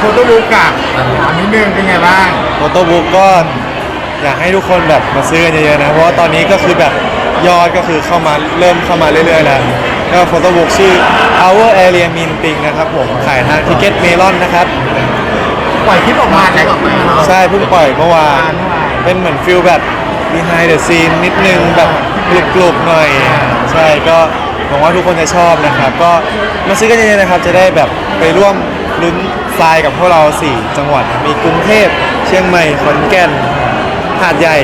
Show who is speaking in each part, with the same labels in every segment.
Speaker 1: โฟโต้บุ๊กอะถามนิดนึงเป็นไงบ้าง
Speaker 2: โฟโต้บุ๊กก็อยากให้ทุกคนแบบมาซื้อกันเยอะๆนะ เพราะว่าตอนนี้ก็คือแบบยอดก็คือเข้ามาเริ่มเข้ามาเรื่อยๆแล้วก็โฟโต้บุ๊กชื่อ Our Area Minting นะครับผมขายทาง Ticket Melon นะครับ
Speaker 1: ปล่อยคลิปออกมาแล้วออกมาเนาะ
Speaker 2: ใช่เพิ่งปล่อยเมื่อวาน
Speaker 1: เมื่อวาน
Speaker 2: เป็นเหมือนฟิลแบบ behind the scene นิดนึงแบบกลุบๆหน่อย ใช่ก็หวังว่าทุกคนจะชอบนะครับ ก็มาซื้อกันเยอะๆนะครับ จะได้แบบไปร่วมลุ้น ทรายกับพวกเรา 4 จังหวัด มีกรุงเทพ เชียงใหม่ ขอนแก่น หาดใหญ่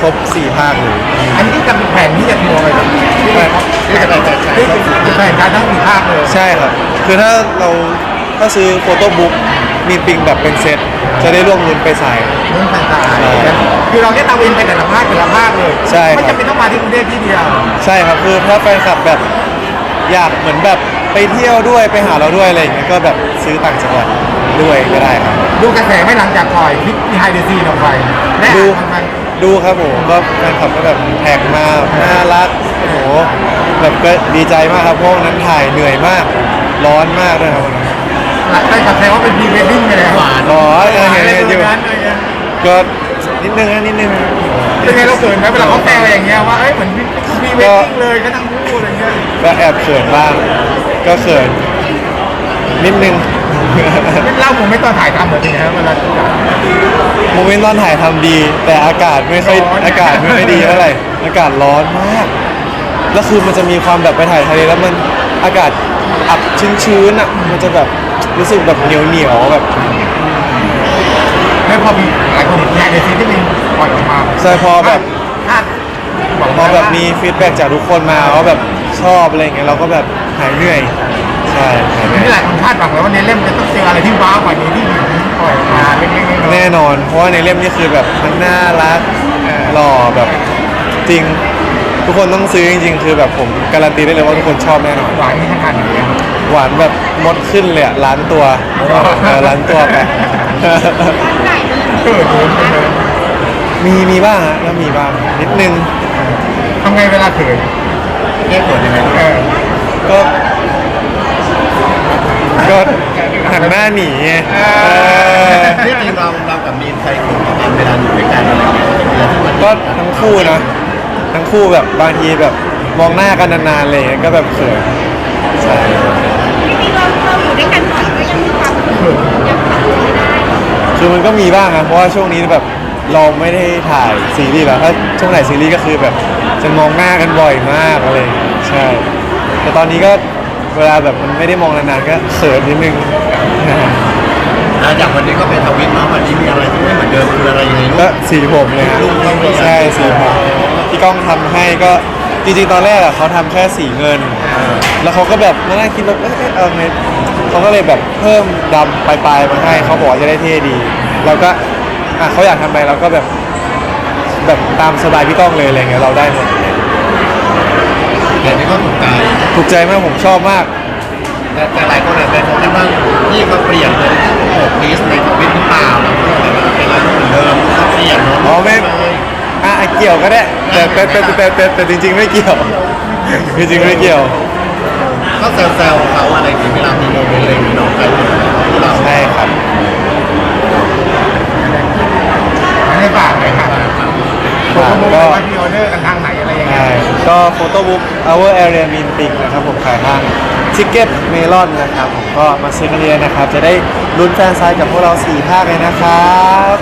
Speaker 2: ครบ 4 ภาคเลย
Speaker 1: อันนี้จะเป็นแผนที่จะทัวร์ไปแบบที่เป็นที่จะเป็นที่เป็นแผนการทั้งสี่ภาคเลย
Speaker 2: ใช่ครับ คือถ้าเราถ้าซื้อโฟโต้บุ๊กมีปิงแบบเป็นเซต จะได้ร่วมลุ้นไปทราย
Speaker 1: เรื่องต่างๆคือเราได้ตะเวนไปแต่ละภาคแต่ละภาคเลย
Speaker 2: ใช่ครับ
Speaker 1: ไม่จำเป็นต้องมาที่กรุงเทพที่เดียว
Speaker 2: ใช่ครับ คือถ้าแฟนคลับแบบอยากเหมือนแบบ ไปเที่ยวด้วยไปหาเราด้วยอะไรอย่างเงี้ยก็แบบซื้อต่างจังหวัดด้วยก็ได้ครับ
Speaker 1: ดูกระแสไม่หลังจากปล่อยคลิปที่ไฮเดซีออกไปได้
Speaker 2: ดู
Speaker 1: อ่านมัน
Speaker 2: ดูครับผมก็แฟนคลับก็แบบแท็กมาน่ารักโอ้โหแบบก็ดีใจมากครับเพราะวันนั้นถ่ายเหนื่อยมาก ร้อนมากด้วยครับวันนั้น
Speaker 1: ได้กระแสว่าเป็นพรีเวดดิ้งไปแล้ว
Speaker 2: ร้อนเออเห็น
Speaker 1: อะไร
Speaker 2: เห็นอยู่
Speaker 1: นั้นอะไรเงี้ย
Speaker 2: ก็นิดนึงนะนิดนึง
Speaker 1: เป็นไงเราเขินไหมเวลาเขาแซวอย่างเงี้ยว่าเอ้ยเหมือนพรีเวดดิ้งเลยก็ทั้งคู่อะไรเงี้ย
Speaker 2: ก็แอบเขินบ้าง ก็เขินนิดนึง
Speaker 1: เล่าผมไม่ตอนถ่ายทำเหมือนกันนะเวลา
Speaker 2: โมเมนต์ตอนถ่ายทำดี แต่อากาศไม่ค่อย
Speaker 1: ร้อน
Speaker 2: อากาศไม่ค่อยดีเท่าไหร่อากาศร้อนมากแล้วคือมันจะมีความแบบไปถ่ายทะเลแล้วมันอากาศอับชื้นๆอะมันจะแบบรู้สึกแบบเหนียวเหนียวๆแบบ
Speaker 1: แล้วพอมีหลายคนเห็นไฮเดซีที่เป็นปล่อยออกมา
Speaker 2: ใช่พอแบบ
Speaker 1: คาดหวัง
Speaker 2: พอ
Speaker 1: ไว้
Speaker 2: แบบ
Speaker 1: ว่า
Speaker 2: มีฟีดแบ็กจากทุกคนมาว่าแบบ ชอบอะไรอย่างเงี้ยเราก็แบบหายเหนื่อยใช่หายเหนื่
Speaker 1: นี่
Speaker 2: อย
Speaker 1: หลายคนคาดหวังแล้วว่าในเล่มจะต้องเจออะไรที่ว้าวกว่านี้ที่หญิงปล่อยออกมาเล็กๆน้อยๆ
Speaker 2: แน่นอน เพราะว่าในเล่มนี่คือแบบทั้งน่ารักหล่อแบบจริง ทุกคนต้องซื้อจริงๆ คือแบบผมการันตีได้เลยว่าทุกคนชอบแน่นอน
Speaker 1: หวานนี่ขนาดไหนอะ
Speaker 2: หวานแบบมดขึ้นเลยอะล้านตัวเออล้านตัวไป
Speaker 1: เกิดโดนเลย
Speaker 2: มีมีบ้างฮะก็มีบ้างนิดนึง
Speaker 1: ทำไงเวลาเขิน แก้เขินยังไงเออ
Speaker 2: ก็ก็หันหน้าหนีไงเออ
Speaker 3: ที่จริงเราเรากับมีนใครคุยกันเวลาอยู่ด้วยกันอะไรอย่างเงี้ยเวลาที่มัน
Speaker 2: ก็ทั้งคู่นะทั้งคู่แบบบางทีแบบมองหน้ากันนานๆอะไรอย่างเลยก็แบบเขินใช่
Speaker 4: จริงๆเราเราอยู่ด้วยกันบ่อยก็ยังมีความเขินยังปรับตัวไม่ได้
Speaker 2: คือมันก็มีบ้างนะเพราะว่าช่วงนี้แบบเราไม่ได้ถ่ายซีรีส์แล้วถ้าช่วงไหนซีรีส์ก็คือแบบ จะมองหน้ากันบ่อยมากอะไรอย่างเงี้ยใช่ แต่ตอนนี้ก็เวลาแบบมันไม่ได้มองนานๆก็เขินนิดนึง
Speaker 3: อะอย่างวันนี้ก็เป็นทวิตเนาะวันนี้มีอะไรที่ไม่เหมือนเดิมคืออะไรยังไงลู
Speaker 2: ก็
Speaker 3: ก
Speaker 2: สีผมเลยครับ
Speaker 3: ลูกต้องเปลี่ยน
Speaker 2: ใช่สีผมที่กล้องทำให้ก็จริงๆตอนแรกอะเขาทำแค่สีเงิน แล้วเขาก็แบบมานั่งคิดแบบเอ๊ะเอ๊ะเอาไงเขาก็เลยแบบเพิ่มดำปลายๆมาให้เขาบอกว่าจะได้เท่ดีแล้วก็อะเขาอยากทำอะไรเราก็แบบ แบบตามสบายพี่ก้องเลยอะไรเงี้ยเราได้หมด
Speaker 3: แต่นี่ก็ถูกใจ
Speaker 2: ถูกใจมากผมชอบมาก
Speaker 3: แต่แต่หลายคนอาจจะมองกันว่าพี่ก็เปลี่ยนเลยโอ้พีซในทวิตหรือเปล่าแล้วก็แบบว่าเป็นอะไรเหมือนเดิมก็เปลี่ยนเนาะ
Speaker 2: อ๋อไม่อะอะเกี่ยวก็ได้แต่แต่แต่แต่แต่แต่จริง ๆ ไม่เกี่ยวจริงๆไม่เกี่ยว
Speaker 3: ก็แซวๆเขาอะไรอย่างเงี้ยเวลามีโมเมนต์อะไรอย่างเงี้ยเนาะใครเป็นของเรา
Speaker 2: ใช่ครับ
Speaker 1: ให้ฝากเลยค่ะ
Speaker 2: ฝากก็
Speaker 1: ว่าที่ออเดอร์กันทางไหนอะไรยังไง
Speaker 2: ใช่ก็ โฟโต้บุ๊ก Our Area Minting นะครับผมขายทางติ๊กเก็ตเมลอนะครับผมก็มาซื้อกันเยอะนะครับ จะได้ลุ้นแฟนไซด์กับพวกเรา4ภาคเลยนะครับ